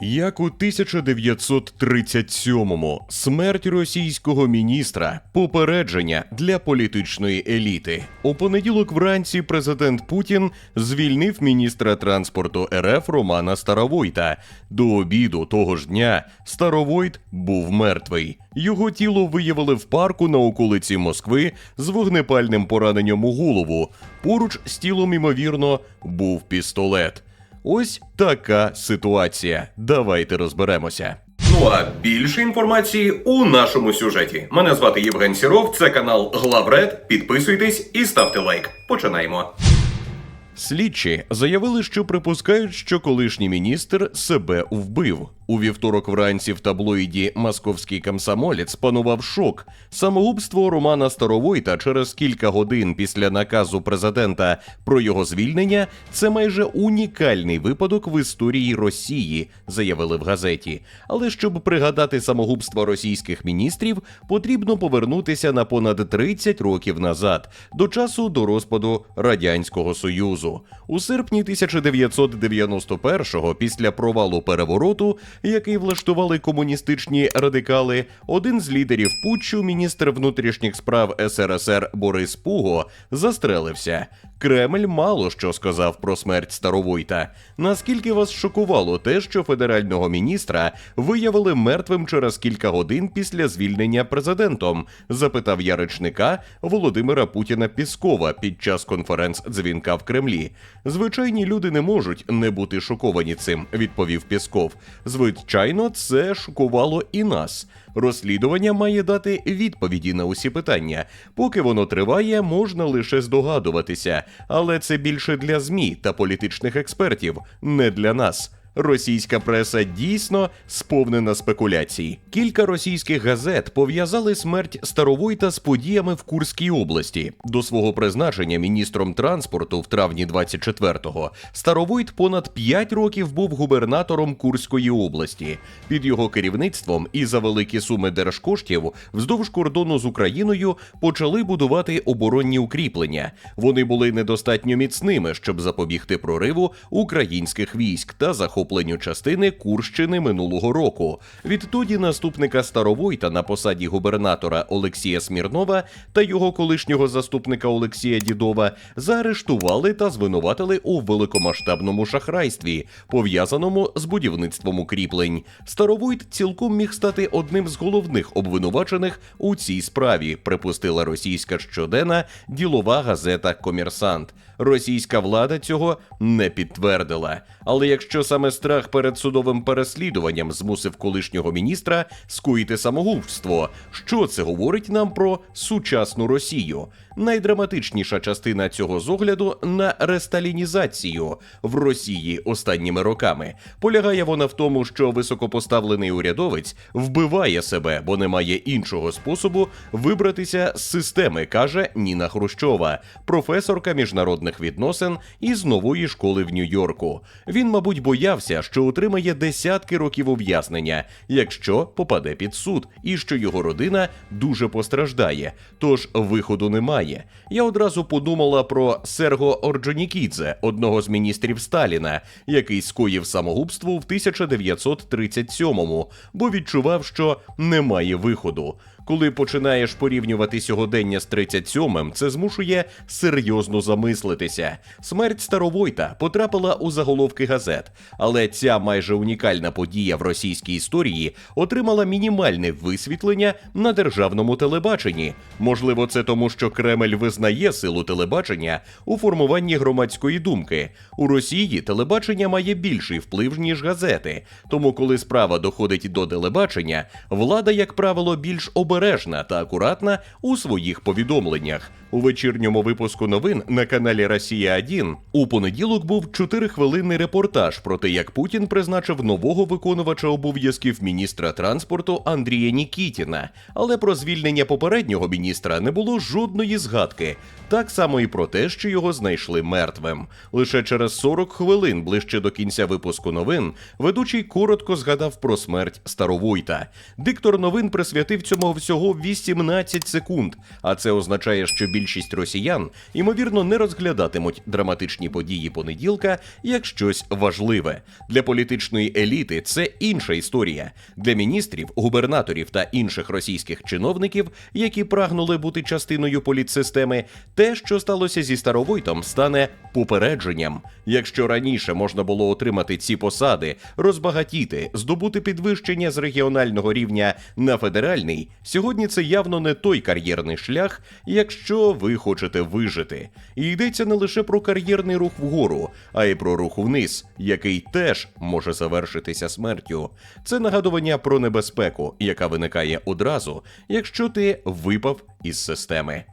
Як у 1937-му смерть російського міністра попередження для політичної еліти. У понеділок вранці президент Путін звільнив міністра транспорту РФ Романа Старовойта. До обіду того ж дня Старовойт був мертвий. Його тіло виявили в парку на околиці Москви з вогнепальним пораненням у голову. Поруч з тілом, ймовірно, був пістолет. Ось така ситуація. Давайте розберемося. Ну а більше інформації у нашому сюжеті. Мене звати Євген Сіров, це канал Главред. Підписуйтесь і ставте лайк. Починаємо. Слідчі заявили, що припускають, що колишній міністр себе вбив. У вівторок вранці в таблоїді Московський комсомолець панував шок. Самогубство Романа Старовойта через кілька годин після наказу президента про його звільнення це майже унікальний випадок в історії Росії, заявили в газеті. Але щоб пригадати самогубство російських міністрів, потрібно повернутися на понад 30 років назад, до часу до розпаду радянського союзу. У серпні 1991-го, після провалу перевороту, який влаштували комуністичні радикали, один з лідерів путчу, міністр внутрішніх справ СРСР Борис Пуго, застрелився. Кремль мало що сказав про смерть Старовойта. Наскільки вас шокувало те, що федерального міністра виявили мертвим через кілька годин після звільнення президентом? запитав я речника Володимира Путіна Піскова під час конференц-дзвінка в Кремлі. Звичайні люди не можуть не бути шоковані цим, відповів Пісков. Звичайно, це шокувало і нас. Розслідування має дати відповіді на усі питання. Поки воно триває, можна лише здогадуватися, але це більше для ЗМІ та політичних експертів, не для нас. Російська преса дійсно сповнена спекуляцій. Кілька російських газет пов'язали смерть Старовойта з подіями в Курській області. До свого призначення міністром транспорту в травні 24-го Старовойт понад 5 років був губернатором Курської області. Під його керівництвом і за великі суми держкоштів вздовж кордону з Україною почали будувати оборонні укріплення. Вони були недостатньо міцними, щоб запобігти прориву українських військ та захопленню частини Курщини минулого року. Відтоді наступника Старовойта на посаді губернатора Олексія Смірнова та його колишнього заступника Олексія Дідова заарештували та звинуватили у великомасштабному шахрайстві, пов'язаному з будівництвом укріплень. Старовойт цілком міг стати одним з головних обвинувачених у цій справі, припустила російська щоденна ділова газета Комерсант. Російська влада цього не підтвердила. Але якщо саме страх перед судовим переслідуванням змусив колишнього міністра скоїти самогубство, що це говорить нам про сучасну Росію? Найдраматичніша частина цього з огляду на ресталінізацію в Росії останніми роками. Полягає вона в тому, що високопоставлений урядовець вбиває себе, бо немає іншого способу вибратися з системи, каже Ніна Хрущова, професорка міжнародних відносин із нової школи в Нью-Йорку. Він, мабуть, боявся, що отримає десятки років ув'язнення, якщо попаде під суд, і що його родина дуже постраждає. Тож виходу немає. Я одразу подумала про Серго Орджонікідзе, одного з міністрів Сталіна, який скоїв самогубство в 1937-му, бо відчував, що немає виходу. Коли починаєш порівнювати сьогодення з 37-м, це змушує серйозно замислитися. Смерть Старовойта потрапила у заголовки газет, але ця майже унікальна подія в російській історії отримала мінімальне висвітлення на державному телебаченні. Можливо, це тому, що Кремль визнає силу телебачення у формуванні громадської думки. У Росії телебачення має більший вплив ніж газети. Тому, коли справа доходить до телебачення, влада, як правило, більш обережна та акуратна у своїх повідомленнях. У вечірньому випуску новин на каналі Росія 1 у понеділок був 4-хвилинний репортаж про те, як Путін призначив нового виконувача обов'язків міністра транспорту Андрія Нікітіна. Але про звільнення попереднього міністра не було жодної згадки. Так само і про те, що його знайшли мертвим. Лише через 40 хвилин ближче до кінця випуску новин ведучий коротко згадав про смерть Старовойта. Диктор новин присвятив цьому всього 18 секунд, а це означає, що більшість росіян, ймовірно, не розглядатимуть драматичні події понеділка як щось важливе. Для політичної еліти це інша історія. Для міністрів, губернаторів та інших російських чиновників, які прагнули бути частиною політсистеми, те, що сталося зі Старовойтом, стане попередженням. Якщо раніше можна було отримати ці посади, розбагатіти, здобути підвищення з регіонального рівня на федеральний, сьогодні це явно не той кар'єрний шлях, якщо ви хочете вижити. І йдеться не лише про кар'єрний рух вгору, а й про рух вниз, який теж може завершитися смертю. Це нагадування про небезпеку, яка виникає одразу, якщо ти випав із системи.